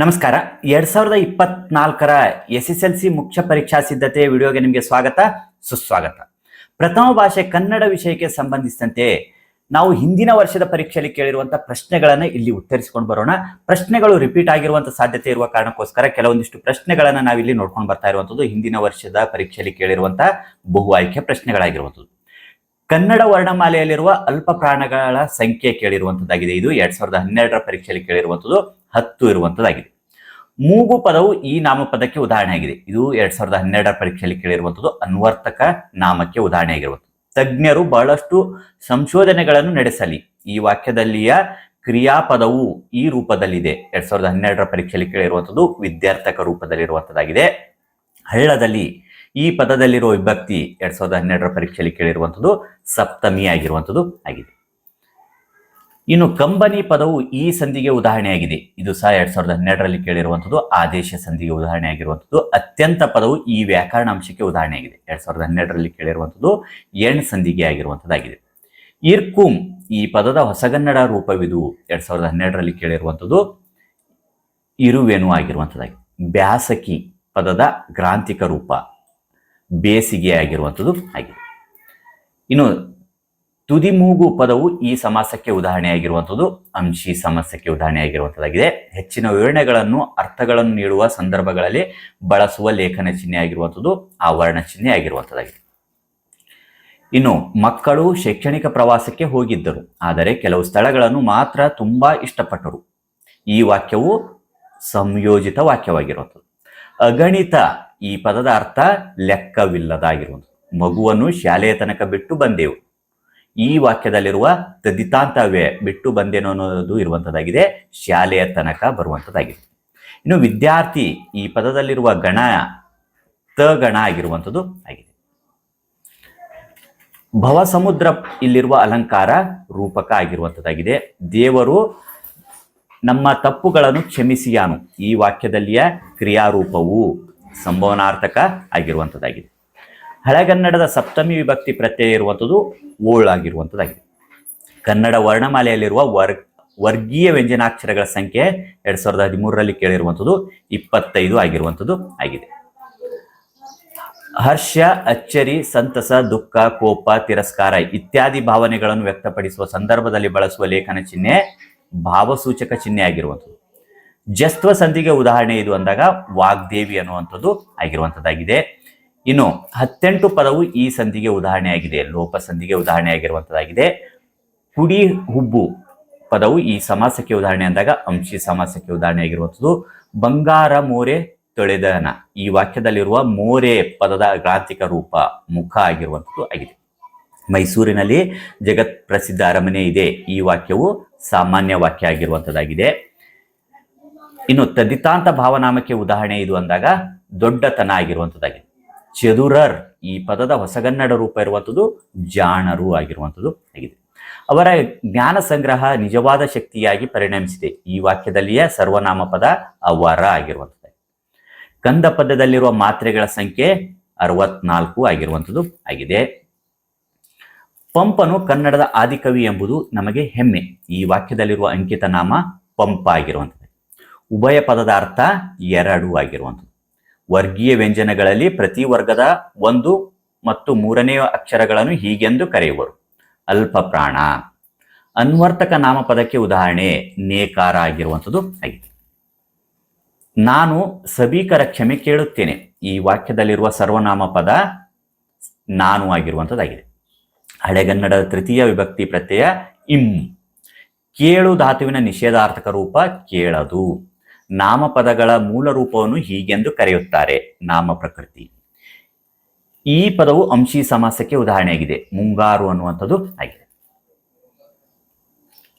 ನಮಸ್ಕಾರ. ಎರಡ್ ಸಾವಿರದ ಇಪ್ಪತ್ನಾಲ್ಕರ ಎಸ್ ಎಸ್ ಎಲ್ ಸಿ ಮುಖ್ಯ ಪರೀಕ್ಷಾ ಸಿದ್ಧತೆ ವಿಡಿಯೋಗೆ ನಿಮಗೆ ಸ್ವಾಗತ, ಸುಸ್ವಾಗತ. ಪ್ರಥಮ ಭಾಷೆ ಕನ್ನಡ ವಿಷಯಕ್ಕೆ ಸಂಬಂಧಿಸಿದಂತೆ ನಾವು ಹಿಂದಿನ ವರ್ಷದ ಪರೀಕ್ಷೆಯಲ್ಲಿ ಕೇಳಿರುವಂತಹ ಪ್ರಶ್ನೆಗಳನ್ನ ಇಲ್ಲಿ ಉತ್ತರಿಸಿಕೊಂಡು ಬರೋಣ. ಪ್ರಶ್ನೆಗಳು ರಿಪೀಟ್ ಆಗಿರುವಂತ ಸಾಧ್ಯತೆ ಇರುವ ಕಾರಣಕ್ಕೋಸ್ಕರ ಕೆಲವೊಂದಿಷ್ಟು ಪ್ರಶ್ನೆಗಳನ್ನ ನಾವಿಲ್ಲಿ ನೋಡ್ಕೊಂಡು ಬರ್ತಾ ಇರುವಂತದ್ದು ಹಿಂದಿನ ವರ್ಷದ ಪರೀಕ್ಷೆಯಲ್ಲಿ ಕೇಳಿರುವಂತಹ ಬಹು ಆಯ್ಕೆ ಪ್ರಶ್ನೆಗಳಾಗಿರುವಂಥದ್ದು ಕನ್ನಡ ವರ್ಣಮಾಲೆಯಲ್ಲಿರುವ ಅಲ್ಪ ಪ್ರಾಣಗಳ ಸಂಖ್ಯೆ ಕೇಳಿರುವಂತದ್ದಾಗಿದೆ. ಇದು ಎರಡ್ ಸಾವಿರದ ಹನ್ನೆರಡರ ಪರೀಕ್ಷೆಯಲ್ಲಿ ಕೇಳಿರುವಂತದ್ದು. ಹತ್ತು ಇರುವಂತದ್ದಾಗಿದೆ ಮೂಗು ಪದವು ಈ ನಾಮಪದಕ್ಕೆ ಉದಾಹರಣೆಯಾಗಿದೆ. ಇದು ಎರಡ್ ಸಾವಿರದ ಹನ್ನೆರಡರ ಪರೀಕ್ಷೆಯಲ್ಲಿ ಕೇಳಿರುವಂತದ್ದು ಅನ್ವರ್ತಕ ನಾಮಕ್ಕೆ ಉದಾಹರಣೆ ಆಗಿರುವಂಥದ್ದು ತಜ್ಞರು ಬಹಳಷ್ಟು ಸಂಶೋಧನೆಗಳನ್ನು ನಡೆಸಲಿ. ಈ ವಾಕ್ಯದಲ್ಲಿಯ ಕ್ರಿಯಾಪದವು ಈ ರೂಪದಲ್ಲಿದೆ. ಎರಡ್ ಸಾವಿರದ ಹನ್ನೆರಡರ ಪರೀಕ್ಷೆಯಲ್ಲಿ ಕೇಳಿರುವಂಥದ್ದು ವಿದ್ಯಾರ್ಥಕ ರೂಪದಲ್ಲಿರುವಂಥದ್ದಾಗಿದೆ ಹಳ್ಳದಲ್ಲಿ ಈ ಪದದಲ್ಲಿರುವ ವಿಭಕ್ತಿ ಎರಡ್ ಸಾವಿರದ ಹನ್ನೆರಡರ ಪರೀಕ್ಷೆಯಲ್ಲಿ ಕೇಳಿರುವಂಥದ್ದು ಸಪ್ತಮಿ ಆಗಿರುವಂಥದ್ದು ಆಗಿದೆ. ಇನ್ನು ಕಂಬನಿ ಪದವು ಈ ಸಂಧಿಗೆ ಉದಾಹರಣೆಯಾಗಿದೆ. ಇದು ಸಹ ಎರಡ್ ಸಾವಿರದ ಹನ್ನೆರಡರಲ್ಲಿ ಕೇಳಿರುವಂಥದ್ದು, ಆದೇಶ ಸಂಧಿಗೆ ಉದಾಹರಣೆಯಾಗಿರುವಂಥದ್ದು, ಅತ್ಯಂತ ಪದವು ಈ ವ್ಯಾಕರಣ ಅಂಶಕ್ಕೆ ಉದಾಹರಣೆಯಾಗಿದೆ. ಎರಡ್ ಸಾವಿರದ ಹನ್ನೆರಡರಲ್ಲಿ ಕೇಳಿರುವಂಥದ್ದು ಎಣ್ ಸಂಧಿಗೆ ಆಗಿರುವಂಥದ್ದಾಗಿದೆ. ಇರ್ಕುಂ ಈ ಪದದ ಹೊಸಗನ್ನಡ ರೂಪವಿದು ಎರಡ್ ಸಾವಿರದ ಹನ್ನೆರಡರಲ್ಲಿ ಕೇಳಿರುವಂಥದ್ದು ಇರುವೆನು ಆಗಿರುವಂಥದ್ದಾಗಿದೆ ಬ್ಯಾಸಕಿ ಪದದ ಗ್ರಾಂಥಿಕ ರೂಪ, ಬೇಸಿಗೆ ಆಗಿರುವಂಥದ್ದು ಆಗಿದೆ ಇನ್ನು ತುದಿಮೂಗು ಪದವು ಈ ಸಮಾಸಕ್ಕೆ ಉದಾಹರಣೆಯಾಗಿರುವಂಥದ್ದು ಅಂಶಿ ಸಮಾಸಕ್ಕೆ ಉದಾಹರಣೆಯಾಗಿರುವಂಥದ್ದಾಗಿದೆ. ಹೆಚ್ಚಿನ ವಿವರಣೆಗಳನ್ನು, ಅರ್ಥಗಳನ್ನು ನೀಡುವ ಸಂದರ್ಭಗಳಲ್ಲಿ ಬಳಸುವ ಲೇಖನ ಚಿಹ್ನೆ ಆಗಿರುವಂಥದ್ದು ಆ ವರ್ಣ ಚಿಹ್ನೆ ಆಗಿರುವಂಥದ್ದಾಗಿದೆ ಇನ್ನು, ಮಕ್ಕಳು ಶೈಕ್ಷಣಿಕ ಪ್ರವಾಸಕ್ಕೆ ಹೋಗಿದ್ದರು, ಆದರೆ ಕೆಲವು ಸ್ಥಳಗಳನ್ನು ಮಾತ್ರ ತುಂಬಾ ಇಷ್ಟಪಟ್ಟರು. ಈ ವಾಕ್ಯವು ಸಂಯೋಜಿತ ವಾಕ್ಯವಾಗಿರುವಂಥದ್ದು. ಅಗಣಿತ ಈ ಪದದ ಅರ್ಥ ಲೆಕ್ಕವಿಲ್ಲದಾಗಿರುವಂಥದ್ದು. ಮಗುವನ್ನು ಶಾಲೆಯ ತನಕ ಬಿಟ್ಟು ಬಂದೆವು. ಈ ವಾಕ್ಯದಲ್ಲಿರುವ ತದಿತಾಂತವೇ ಬಿಟ್ಟು ಬಂದೇನೋ ಅನ್ನೋದು ಇರುವಂಥದ್ದಾಗಿದೆ ಶಾಲೆಯ ತನಕ ಬರುವಂಥದ್ದಾಗಿದೆ ಇನ್ನು ವಿದ್ಯಾರ್ಥಿ ಈ ಪದದಲ್ಲಿರುವ ಗಣ, ತ ಗಣ ಆಗಿರುವಂಥದ್ದು ಆಗಿದೆ. ಭವಸಮುದ್ರ ಇಲ್ಲಿರುವ ಅಲಂಕಾರ ರೂಪಕ ಆಗಿರುವಂಥದ್ದಾಗಿದೆ ದೇವರು ನಮ್ಮ ತಪ್ಪುಗಳನ್ನು ಕ್ಷಮಿಸಿಯಾನು. ಈ ವಾಕ್ಯದಲ್ಲಿಯ ಕ್ರಿಯಾರೂಪವು ಸಂಭವನಾರ್ಥಕ ಆಗಿರುವಂಥದ್ದಾಗಿದೆ ಹಳೆಗನ್ನಡದ ಸಪ್ತಮಿ ವಿಭಕ್ತಿ ಪ್ರತ್ಯಯ ಇರುವಂಥದ್ದು ಓಳಾಗಿರುವಂಥದ್ದಾಗಿದೆ. ಕನ್ನಡ ವರ್ಣಮಾಲೆಯಲ್ಲಿರುವ ವರ್ಗ ವರ್ಗೀಯ ವ್ಯಂಜನಾಕ್ಷರಗಳ ಸಂಖ್ಯೆ ಎರಡ್ ಸಾವಿರದ ಹದಿಮೂರರಲ್ಲಿ ಕೇಳಿರುವಂಥದ್ದು ಇಪ್ಪತ್ತೈದು ಆಗಿರುವಂಥದ್ದು ಆಗಿದೆ. ಹರ್ಷ, ಅಚ್ಚರಿ, ಸಂತಸ, ದುಃಖ, ಕೋಪ, ತಿರಸ್ಕಾರ ಇತ್ಯಾದಿ ಭಾವನೆಗಳನ್ನು ವ್ಯಕ್ತಪಡಿಸುವ ಸಂದರ್ಭದಲ್ಲಿ ಬಳಸುವ ಲೇಖನ ಚಿಹ್ನೆ ಭಾವಸೂಚಕ ಚಿಹ್ನೆ ಆಗಿರುವಂಥದ್ದು. ಜಸ್ತ್ವ ಸಂಧಿಗೆ ಉದಾಹರಣೆ ಇದು ಅಂದಾಗ ವಾಗ್ದೇವಿ ಅನ್ನುವಂಥದ್ದು ಆಗಿರುವಂಥದ್ದಾಗಿದೆ. ಇನ್ನು ಹತ್ತೆಂಟು ಪದವು ಈ ಸಂಧಿಗೆ ಉದಾಹರಣೆಯಾಗಿದೆ. ಲೋಪ ಸಂಧಿಗೆ ಉದಾಹರಣೆಯಾಗಿರುವಂಥದ್ದಾಗಿದೆ ಕುಡಿ ಹುಬ್ಬು ಪದವು ಈ ಸಮಾಸಕ್ಕೆ ಉದಾಹರಣೆ ಅಂದಾಗ ಅಂಶಿ ಸಮಾಸಕ್ಕೆ ಉದಾಹರಣೆಯಾಗಿರುವಂಥದ್ದು ಬಂಗಾರ ಮೋರೆ ತೊಳೆದನ ಈ ವಾಕ್ಯದಲ್ಲಿರುವ ಮೋರೆ ಪದದ ಗ್ರಾಂತಿಕ ರೂಪ ಮುಖ ಆಗಿರುವಂಥದ್ದು ಆಗಿದೆ. ಮೈಸೂರಿನಲ್ಲಿ ಜಗತ್ ಪ್ರಸಿದ್ಧ ಅರಮನೆ ಇದೆ. ಈ ವಾಕ್ಯವು ಸಾಮಾನ್ಯ ವಾಕ್ಯ ಆಗಿರುವಂಥದ್ದಾಗಿದೆ ಇನ್ನು ತದಿತಾಂತ ಭಾವನಾಮಕ್ಕೆ ಉದಾಹರಣೆ ಇದು ಅಂದಾಗ ದೊಡ್ಡತನ ಆಗಿರುವಂಥದ್ದಾಗಿದೆ ಚದುರರ್ ಈ ಪದದ ಹೊಸಗನ್ನಡ ರೂಪ ಇರುವಂಥದ್ದು ಜಾಣರು ಆಗಿರುವಂಥದ್ದು ಆಗಿದೆ. ಅವರ ಜ್ಞಾನ ಸಂಗ್ರಹ ನಿಜವಾದ ಶಕ್ತಿಯಾಗಿ ಪರಿಣಮಿಸಿದೆ. ಈ ವಾಕ್ಯದಲ್ಲಿಯ ಸರ್ವನಾಮ ಪದ ಅವರ ಆಗಿರುವಂಥದ್ದು. ಕಂದ ಪದದಲ್ಲಿರುವ ಮಾತ್ರೆಗಳ ಸಂಖ್ಯೆ ಅರವತ್ನಾಲ್ಕು ಆಗಿರುವಂಥದ್ದು ಆಗಿದೆ. ಪಂಪನು ಕನ್ನಡದ ಆದಿಕವಿ ಎಂಬುದು ನಮಗೆ ಹೆಮ್ಮೆ. ಈ ವಾಕ್ಯದಲ್ಲಿರುವ ಅಂಕಿತ ನಾಮ ಪಂಪ ಆಗಿರುವಂಥದ್ದು. ಉಭಯ ಪದದ ಅರ್ಥ ಎರಡು ಆಗಿರುವಂಥದ್ದು. ವರ್ಗೀಯ ವ್ಯಂಜನಗಳಲ್ಲಿ ಪ್ರತಿ ವರ್ಗದ ಒಂದು ಮತ್ತು ಮೂರನೇ ಅಕ್ಷರಗಳನ್ನು ಹೀಗೆಂದು ಕರೆಯುವರು. ಅಲ್ಪ ಪ್ರಾಣ. ಅನ್ವರ್ತಕ ನಾಮಪದಕ್ಕೆ ಉದಾಹರಣೆ ನೇಕಾರ ಆಗಿರುವಂಥದ್ದು ಆಗಿದೆ. ನಾನು ಸಭೀಕರ ಕ್ಷಮೆ ಕೇಳುತ್ತೇನೆ. ಈ ವಾಕ್ಯದಲ್ಲಿರುವ ಸರ್ವನಾಮ ಪದ ನಾನು ಆಗಿರುವಂಥದ್ದಾಗಿದೆ. ಹಳೆಗನ್ನಡದ ತೃತೀಯ ವಿಭಕ್ತಿ ಪ್ರತ್ಯಯ ಇಂ. ಕೇಳು ಧಾತುವಿನ ನಿಷೇಧಾರ್ಥಕ ರೂಪ ಕೇಳದು. ನಾಮಪದಗಳ ಮೂಲ ರೂಪವನ್ನು ಹೀಗೆಂದು ಕರೆಯುತ್ತಾರೆ, ನಾಮ ಪ್ರಕೃತಿ. ಈ ಪದವು ಅಂಶಿ ಸಮಾಸಕ್ಕೆ ಉದಾಹರಣೆಯಾಗಿದೆ, ಮುಂಗಾರು ಅನ್ನುವಂಥದ್ದು ಆಗಿದೆ.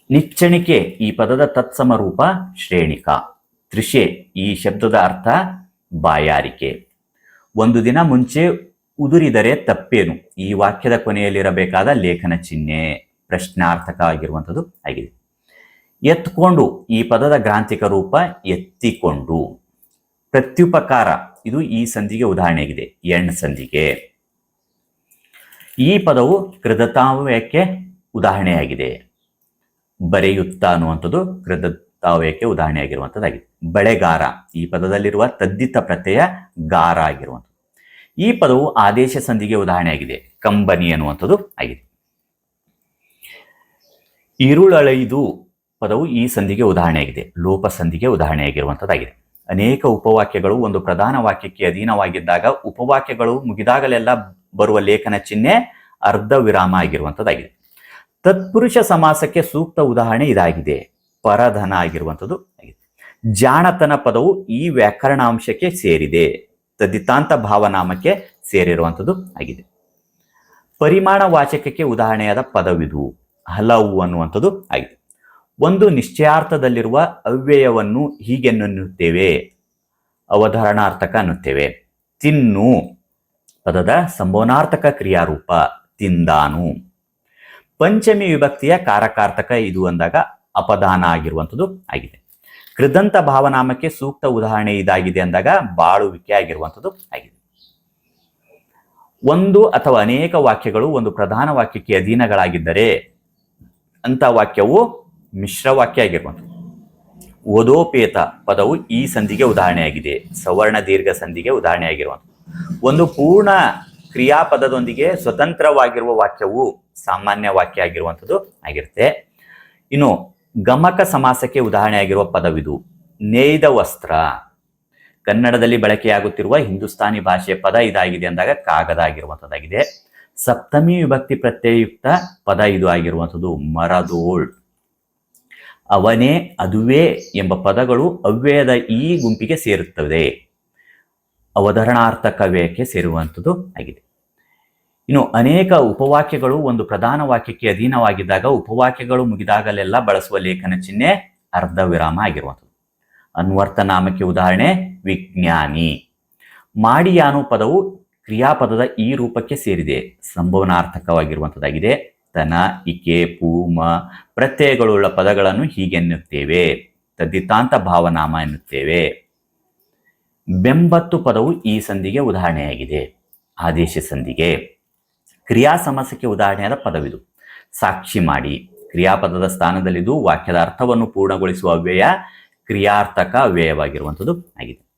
ನಿಚ್ಚಣಿಕೆ ಈ ಪದದ ತತ್ಸಮ ರೂಪ ಶ್ರೇಣಿಕ. ತ್ರಿಷೆ ಈ ಶಬ್ದದ ಅರ್ಥ ಬಾಯಾರಿಕೆ. ಒಂದು ದಿನ ಮುಂಚೆ ಉದುರಿದರೆ ತಪ್ಪೇನು? ಈ ವಾಕ್ಯದ ಕೊನೆಯಲ್ಲಿರಬೇಕಾದ ಲೇಖನ ಚಿಹ್ನೆ ಪ್ರಶ್ನಾರ್ಥಕ ಆಗಿರುವಂಥದ್ದು ಆಗಿದೆ. ಎತ್ಕೊಂಡು, ಈ ಪದದ ಗ್ರಾಂಥಿಕ ರೂಪ ಎತ್ತಿಕೊಂಡು. ಪ್ರತ್ಯುಪಕಾರ, ಇದು ಈ ಸಂಧಿಗೆ ಉದಾಹರಣೆಯಾಗಿದೆ ಎಣ್ ಸಂಧಿಗೆ. ಈ ಪದವು ಕೃತತಾವ್ಯಕ್ಕೆ ಉದಾಹರಣೆಯಾಗಿದೆ. ಬರೆಯುತ್ತಾ ಅನ್ನುವಂಥದ್ದು ಕೃತತಾವ್ಯಕ್ಕೆ ಉದಾಹರಣೆಯಾಗಿರುವಂಥದ್ದಾಗಿದೆ. ಬಳೆಗಾರ, ಈ ಪದದಲ್ಲಿರುವ ತದ್ದಿತ ಪ್ರತ್ಯಯ ಗಾರ ಆಗಿರುವಂಥದ್ದು. ಈ ಪದವು ಆದೇಶ ಸಂಧಿಗೆ ಉದಾಹರಣೆಯಾಗಿದೆ, ಕಂಬನಿ ಅನ್ನುವಂಥದ್ದು ಆಗಿದೆ. ಇರುಳೈದು ಪದವು ಈ ಸಂಧಿಗೆ ಉದಾಹರಣೆಯಾಗಿದೆ. ಲೋಪ ಸಂಧಿಗೆ ಉದಾಹರಣೆಯಾಗಿರುವಂಥದ್ದಾಗಿದೆ ಅನೇಕ ಉಪವಾಕ್ಯಗಳು ಒಂದು ಪ್ರಧಾನ ವಾಕ್ಯಕ್ಕೆ ಅಧೀನವಾಗಿದ್ದಾಗ ಉಪವಾಕ್ಯಗಳು ಮುಗಿದಾಗಲೆಲ್ಲ ಬರುವ ಲೇಖನ ಚಿಹ್ನೆ ಅರ್ಧ ವಿರಾಮ ಆಗಿರುವಂಥದ್ದಾಗಿದೆ ತತ್ಪುರುಷ ಸಮಾಸಕ್ಕೆ ಸೂಕ್ತ ಉದಾಹರಣೆ ಇದಾಗಿದೆ. ಪರಧನ ಆಗಿರುವಂಥದ್ದು ಆಗಿದೆ. ಜಾಣತನ ಪದವು ಈ ವ್ಯಾಕರಣಾಂಶಕ್ಕೆ ಸೇರಿದೆ. ತದ್ದಿತಾಂತ ಭಾವನಾಮಕ್ಕೆ ಸೇರಿರುವಂಥದ್ದು ಆಗಿದೆ. ಪರಿಮಾಣ ವಾಚಕಕ್ಕೆ ಉದಾಹರಣೆಯಾದ ಪದವಿದು. ಹಲವು ಅನ್ನುವಂಥದ್ದು ಆಗಿದೆ. ಒಂದು ನಿಶ್ಚಯಾರ್ಥದಲ್ಲಿರುವ ಅವ್ಯಯವನ್ನು ಹೀಗೆನ್ನುತ್ತೇವೆ. ಅವಧಾರಣಾರ್ಥಕ ಅನ್ನುತ್ತೇವೆ. ತಿನ್ನು. ಪದದ ಸಂಭವನಾರ್ಥಕ ಕ್ರಿಯಾರೂಪ. ತಿಂದಾನು. ಪಂಚಮಿ ವಿಭಕ್ತಿಯ ಕಾರಕಾರ್ಥಕ ಇದು ಅಂದಾಗ ಅಪದಾನ ಆಗಿರುವಂಥದ್ದು ಆಗಿದೆ. ಕೃದಂತ ಭಾವನಾಮಕ್ಕೆ ಸೂಕ್ತ ಉದಾಹರಣೆ ಇದಾಗಿದೆ ಅಂದಾಗ ಬಾಳುವಿಕೆ ಆಗಿರುವಂಥದ್ದು ಆಗಿದೆ. ಒಂದು ಅಥವಾ ಅನೇಕ ವಾಕ್ಯಗಳು ಒಂದು ಪ್ರಧಾನ ವಾಕ್ಯಕ್ಕೆ ಅಧೀನಗಳಾಗಿದ್ದರೆ ಅಂತ ವಾಕ್ಯವು ಮಿಶ್ರ ವಾಕ್ಯ ಆಗಿರುವಂಥದ್ದು ಓದೋಪೇತ ಪದವು ಈ ಸಂಧಿಗೆ ಉದಾಹರಣೆಯಾಗಿದೆ. ಸವರ್ಣ ದೀರ್ಘ ಸಂಧಿಗೆ ಉದಾಹರಣೆಯಾಗಿರುವಂಥದ್ದು ಒಂದು ಪೂರ್ಣ ಕ್ರಿಯಾಪದದೊಂದಿಗೆ ಸ್ವತಂತ್ರವಾಗಿರುವ ವಾಕ್ಯವು ಸಾಮಾನ್ಯ ವಾಕ್ಯ ಆಗಿರುವಂಥದ್ದು ಆಗಿರುತ್ತೆ. ಇನ್ನು ಗಮಕ ಸಮಾಸಕ್ಕೆ ಉದಾಹರಣೆಯಾಗಿರುವ ಪದವಿದು ನೇಯ್ದ ವಸ್ತ್ರ. ಕನ್ನಡದಲ್ಲಿ ಬಳಕೆಯಾಗುತ್ತಿರುವ ಹಿಂದೂಸ್ತಾನಿ ಭಾಷೆಯ ಪದ ಇದಾಗಿದೆ ಅಂದಾಗ ಕಾಗದ ಆಗಿರುವಂಥದ್ದಾಗಿದೆ. ಸಪ್ತಮಿ ವಿಭಕ್ತಿ ಪ್ರತ್ಯಯುಕ್ತ ಪದ ಇದು ಆಗಿರುವಂಥದ್ದು ಮರದೋಳ್. ಅವನೇ ಅದುವೇ ಎಂಬ ಪದಗಳು ಅವ್ಯಯದ ಈ ಗುಂಪಿಗೆ ಸೇರುತ್ತದೆ ಅವಧರಣಾರ್ಥ ಕವ್ಯಕ್ಕೆ ಸೇರುವಂಥದ್ದು ಆಗಿದೆ. ಇನ್ನು ಅನೇಕ ಉಪವಾಕ್ಯಗಳು ಒಂದು ಪ್ರಧಾನ ವಾಕ್ಯಕ್ಕೆ ಅಧೀನವಾಗಿದ್ದಾಗ ಉಪವಾಕ್ಯಗಳು ಮುಗಿದಾಗಲೆಲ್ಲ ಬಳಸುವ ಲೇಖನ ಚಿಹ್ನೆ ಅರ್ಧ ವಿರಾಮ ಆಗಿರುವಂಥದ್ದು. ಅನ್ವರ್ಥ ನಾಮಕ್ಕೆ ಉದಾಹರಣೆ ವಿಜ್ಞಾನಿ. ಮಾಡಿಯಾನು ಪದವು ಕ್ರಿಯಾಪದದ ಈ ರೂಪಕ್ಕೆ ಸೇರಿದೆ. ಸಂಭವನಾರ್ಥಕವಾಗಿರುವಂಥದ್ದಾಗಿದೆ. ತನ, ಇಕೆ ಪೂಮ ಪ್ರತ್ಯಯಗಳುಳ್ಳ ಪದಗಳನ್ನು ಹೀಗೆನ್ನುತ್ತೇವೆ ತದ್ದಿತಾಂತ ಭಾವನಾಮ ಎನ್ನುತ್ತೇವೆ. ಬೆಂಬತ್ತು ಪದವು ಈ ಸಂಧಿಗೆ ಉದಾಹರಣೆಯಾಗಿದೆ. ಆದೇಶ ಸಂಧಿಗೆ. ಕ್ರಿಯಾ ಸಮಾಸಕ್ಕೆ ಉದಾಹರಣೆಯಾದ ಪದವಿದು. ಸಾಕ್ಷಿ ಮಾಡಿ. ಕ್ರಿಯಾಪದದ ಸ್ಥಾನದಲ್ಲಿದ್ದು ವಾಕ್ಯದ ಅರ್ಥವನ್ನು ಪೂರ್ಣಗೊಳಿಸುವ ವ್ಯಯ ಕ್ರಿಯಾರ್ಥಕ ವ್ಯಯವಾಗಿರುವಂಥದ್ದು ಆಗಿದೆ.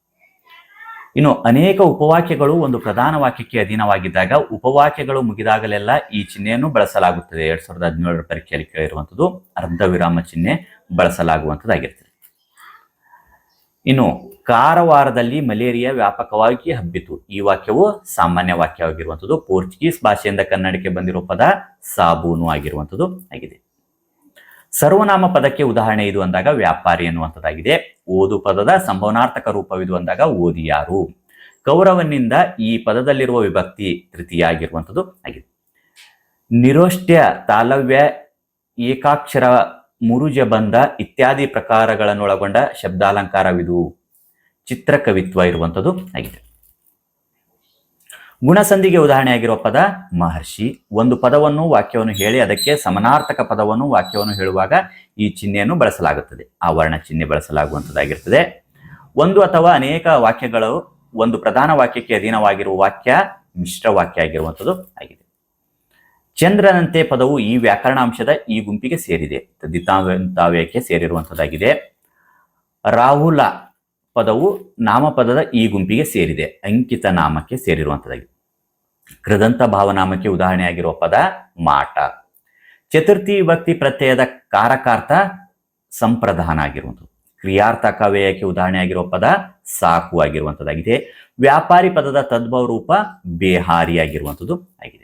ಇನ್ನು ಅನೇಕ ಉಪವಾಕ್ಯಗಳು ಒಂದು ಪ್ರಧಾನ ವಾಕ್ಯಕ್ಕೆ ಅಧೀನವಾಗಿದ್ದಾಗ ಉಪವಾಕ್ಯಗಳು ಮುಗಿದಾಗಲೆಲ್ಲ ಈ ಚಿಹ್ನೆಯನ್ನು ಬಳಸಲಾಗುತ್ತದೆ. ಎರಡ್ ಸಾವಿರದ ಹದಿನೇಳರ ಪರೀಕ್ಷೆಯಲ್ಲಿ ಕೇಳಿರುವಂಥದ್ದು ಅರ್ಧ ವಿರಾಮ ಚಿಹ್ನೆ ಬಳಸಲಾಗುವಂಥದ್ದಾಗಿರ್ತದೆ. ಇನ್ನು ಕಾರವಾರದಲ್ಲಿ ಮಲೇರಿಯಾ ವ್ಯಾಪಕವಾಗಿ ಹಬ್ಬಿತು. ಈ ವಾಕ್ಯವು ಸಾಮಾನ್ಯ ವಾಕ್ಯವಾಗಿರುವಂಥದ್ದು ಪೋರ್ಚುಗೀಸ್ ಭಾಷೆಯಿಂದ ಕನ್ನಡಕ್ಕೆ ಬಂದಿರೋ ಪದ ಸಾಬೂನು ಆಗಿರುವಂಥದ್ದು ಆಗಿದೆ. ಸರ್ವನಾಮ ಪದಕ್ಕೆ ಉದಾಹರಣೆ ಇದು ಅಂದಾಗ ವ್ಯಾಪಾರಿ ಅನ್ನುವಂಥದ್ದಾಗಿದೆ ಓದು ಪದದ ಸಂಭವನಾರ್ಥಕ ರೂಪವಿದು ಅಂದಾಗ ಓದಿಯಾರು. ಕೌರವನಿಂದ ಈ ಪದದಲ್ಲಿರುವ ವಿಭಕ್ತಿ ತೃತೀಯ ಆಗಿರುವಂಥದ್ದು ಆಗಿದೆ. ನಿರೋಷ್ಟ್ಯ, ತಾಲವ್ಯ, ಏಕಾಕ್ಷರ ಮುರುಜಬಂಧ ಇತ್ಯಾದಿ ಪ್ರಕಾರಗಳನ್ನೊಳಗೊಂಡ ಶಬ್ದಾಲಂಕಾರವಿದು ಚಿತ್ರಕವಿತ್ವ ಇರುವಂಥದ್ದು ಆಗಿದೆ. ಗುಣಸಂಧಿಗೆ ಉದಾಹರಣೆಯಾಗಿರುವ ಪದ ಮಹರ್ಷಿ. ಒಂದು ಪದವನ್ನು ವಾಕ್ಯವನ್ನು ಹೇಳಿ ಅದಕ್ಕೆ ಸಮನಾರ್ಥಕ ಪದವನ್ನು ವಾಕ್ಯವನ್ನು ಹೇಳುವಾಗ ಈ ಚಿಹ್ನೆಯನ್ನು ಬಳಸಲಾಗುತ್ತದೆ. ಆ ವರ್ಣ ಚಿಹ್ನೆ ಬಳಸಲಾಗುವಂಥದ್ದಾಗಿರ್ತದೆ. ಒಂದು ಅಥವಾ ಅನೇಕ ವಾಕ್ಯಗಳು ಒಂದು ಪ್ರಧಾನ ವಾಕ್ಯಕ್ಕೆ ಅಧೀನವಾಗಿರುವ ವಾಕ್ಯ ಮಿಶ್ರ ವಾಕ್ಯ ಆಗಿರುವಂಥದ್ದು ಆಗಿದೆ. ಚಂದ್ರನಂತೆ ಪದವು ಈ ವ್ಯಾಕರಣಾಂಶದ ಈ ಗುಂಪಿಗೆ ಸೇರಿದೆ. ತದ್ದಿತಾವ್ಯಕ್ಕೆ ಸೇರಿರುವಂಥದ್ದಾಗಿದೆ. ರಾಹುಲ ಪದವು ನಾಮಪದದ ಈ ಗುಂಪಿಗೆ ಸೇರಿದೆ. ಅಂಕಿತ ನಾಮಕ್ಕೆ ಸೇರಿರುವಂಥದ್ದಾಗಿದೆ. ಕೃದಂತ ಭಾವನಾಮಕ್ಕೆ ಉದಾಹರಣೆಯಾಗಿರುವ ಪದ ಮಾಟ. ಚತುರ್ಥಿ ವಿಭಕ್ತಿ ಪ್ರತ್ಯಯದ ಕಾರಕಾರ್ಥ ಸಂಪ್ರದಾನ ಆಗಿರುವಂಥದ್ದು ಕ್ರಿಯಾರ್ಥಕ ವ್ಯಯಕ್ಕೆ ಉದಾಹರಣೆಯಾಗಿರುವ ಪದ ಸಾಕು ಆಗಿರುವಂಥದ್ದಾಗಿದೆ. ವ್ಯಾಪಾರಿ ಪದದ ತದ್ಭವ ರೂಪ ಬೇಹಾರಿ ಆಗಿರುವಂಥದ್ದು ಆಗಿದೆ.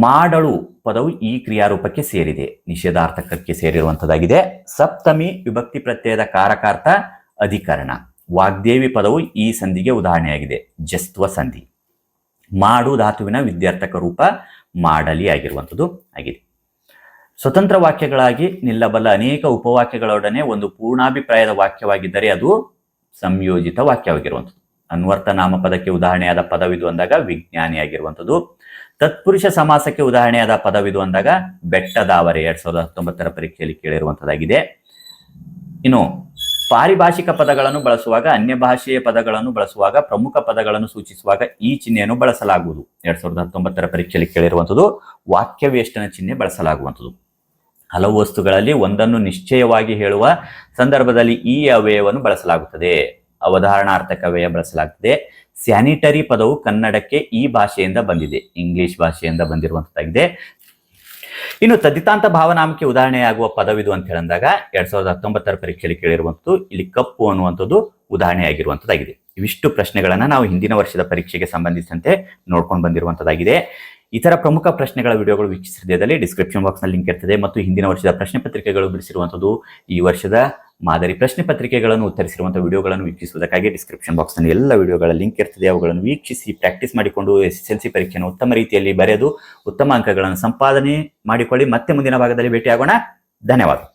ಮಾಡಳು ಪದವು ಈ ಕ್ರಿಯಾರೂಪಕ್ಕೆ ಸೇರಿದೆ. ನಿಷೇಧಾರ್ಥಕಕ್ಕೆ ಸೇರಿರುವಂಥದ್ದಾಗಿದೆ. ಸಪ್ತಮಿ ವಿಭಕ್ತಿ ಪ್ರತ್ಯಯದ ಕಾರಕಾರ್ಥ ಅಧಿಕರಣ. ವಾಗ್ದೇವಿ ಪದವು ಈ ಸಂಧಿಗೆ ಉದಾಹರಣೆಯಾಗಿದೆ. ಜಸ್ತ್ವ ಸಂಧಿ. ಮಾಡು ಧಾತುವಿನ ವಿದ್ಯಾರ್ಥಕ ರೂಪ ಮಾಡಲಿ ಆಗಿರುವಂಥದ್ದು ಆಗಿದೆ. ಸ್ವತಂತ್ರ ವಾಕ್ಯಗಳಾಗಿ ನಿಲ್ಲಬಲ್ಲ ಅನೇಕ ಉಪವಾಕ್ಯಗಳೊಡನೆ ಒಂದು ಪೂರ್ಣಾಭಿಪ್ರಾಯದ ವಾಕ್ಯವಾಗಿದ್ದರೆ ಅದು ಸಂಯೋಜಿತ ವಾಕ್ಯವಾಗಿರುವಂಥದ್ದು. ಅನ್ವರ್ಥ ನಾಮಪದಕ್ಕೆ ಉದಾಹರಣೆಯಾದ ಪದವಿದು ಅಂದಾಗ ವಿಜ್ಞಾನಿಯಾಗಿರುವಂಥದ್ದು. ತತ್ಪುರುಷ ಸಮಾಸಕ್ಕೆ ಉದಾಹರಣೆಯಾದ ಪದವಿದು ಅಂದಾಗ ಬೆಟ್ಟದಾವರೆ ಎರಡ್ ಸಾವಿರದ ಹತ್ತೊಂಬತ್ತರ ಪರೀಕ್ಷೆಯಲ್ಲಿ ಕೇಳಿರುವಂಥದ್ದಾಗಿದೆ. ಇನ್ನು ಪಾರಿಭಾಷಿಕ ಪದಗಳನ್ನು ಬಳಸುವಾಗ, ಅನ್ಯ ಭಾಷೆಯ ಪದಗಳನ್ನು ಬಳಸುವಾಗ, ಪ್ರಮುಖ ಪದಗಳನ್ನು ಸೂಚಿಸುವಾಗ ಈ ಚಿಹ್ನೆಯನ್ನು ಬಳಸಲಾಗುವುದು. ಎರಡ್ ಸಾವಿರದ ಹತ್ತೊಂಬತ್ತರ ಪರೀಕ್ಷೆಯಲ್ಲಿ ಕೇಳಿರುವಂಥದ್ದು, ವಾಕ್ಯವೇಷ್ಟನ ಚಿಹ್ನೆ ಬಳಸಲಾಗುವಂಥದ್ದು. ಹಲವು ವಸ್ತುಗಳಲ್ಲಿ ಒಂದನ್ನು ನಿಶ್ಚಯವಾಗಿ ಹೇಳುವ ಸಂದರ್ಭದಲ್ಲಿ ಈ ಅವ್ಯಯವನ್ನು ಬಳಸಲಾಗುತ್ತದೆ. ಅವಧಾರಣಾರ್ಥಕ ವ್ಯಯ ಬಳಸಲಾಗುತ್ತದೆ ಸ್ಯಾನಿಟರಿ ಪದವು ಕನ್ನಡಕ್ಕೆ ಈ ಭಾಷೆಯಿಂದ ಬಂದಿದೆ. ಇಂಗ್ಲಿಷ್ ಭಾಷೆಯಿಂದ ಬಂದಿರುವಂತದ್ದಾಗಿದೆ ಇನ್ನು ತದ್ದಿತಾಂತ ಭಾವನಾಮಕ್ಕೆ ಉದಾಹರಣೆಯಾಗುವ ಪದವಿದು ಅಂತ ಹೇಳಿದಾಗ ಎರಡ್ ಸಾವಿರದ ಹತ್ತೊಂಬತ್ತರ ಪರೀಕ್ಷೆಯಲ್ಲಿ ಕೇಳಿರುವಂತದ್ದು ಇಲ್ಲಿ ಕಪ್ಪು ಅನ್ನುವಂಥದ್ದು ಉದಾಹರಣೆಯಾಗಿರುವಂಥದ್ದಾಗಿದೆ. ಇವಿಷ್ಟು ಪ್ರಶ್ನೆಗಳನ್ನ ನಾವು ಹಿಂದಿನ ವರ್ಷದ ಪರೀಕ್ಷೆಗೆ ಸಂಬಂಧಿಸಿದಂತೆ ನೋಡ್ಕೊಂಡು ಬಂದಿರುವಂತದ್ದಾಗಿದೆ ಇತರ ಪ್ರಮುಖ ಪ್ರಶ್ನೆಗಳ ವಿಡಿಯೋಗಳು ವೀಕ್ಷಿಸಿದಲ್ಲಿ ಡಿಸ್ಕ್ರಿಪ್ಷನ್ ಬಾಕ್ಸ್ನಲ್ಲಿ ಲಿಂಕ್ ಇರ್ತದೆ ಮತ್ತು ಹಿಂದಿನ ವರ್ಷದ ಪ್ರಶ್ನೆ ಪತ್ರಿಕೆಗಳು ಬಿಡಿಸಿರುವಂತದ್ದು ಈ ವರ್ಷದ ಮಾದರಿ ಪ್ರಶ್ನೆ ಪತ್ರಿಕೆಗಳನ್ನು ಉತ್ತರಿಸಿರುವಂತಹ ವಿಡಿಯೋಗಳನ್ನು ವೀಕ್ಷಿಸುವುದಕ್ಕಾಗಿ ಡಿಸ್ಕ್ರಿಪ್ಷನ್ ಬಾಕ್ಸ್ನಲ್ಲಿ ಎಲ್ಲ ವಿಡಿಯೋಗಳ ಲಿಂಕ್ ಇರ್ತದೆ. ಅವುಗಳನ್ನು ವೀಕ್ಷಿಸಿ ಪ್ರಾಕ್ಟೀಸ್ ಮಾಡಿಕೊಂಡು ಎಸ್ ಎಸ್ ಎಲ್ ಸಿ ಪರೀಕ್ಷೆಯನ್ನು ಉತ್ತಮ ರೀತಿಯಲ್ಲಿ ಬರೆದು ಉತ್ತಮ ಅಂಕಗಳನ್ನು ಸಂಪಾದನೆ ಮಾಡಿಕೊಳ್ಳಿ. ಮತ್ತೆ ಮುಂದಿನ ಭಾಗದಲ್ಲಿ ಭೇಟಿಯಾಗೋಣ. ಧನ್ಯವಾದ.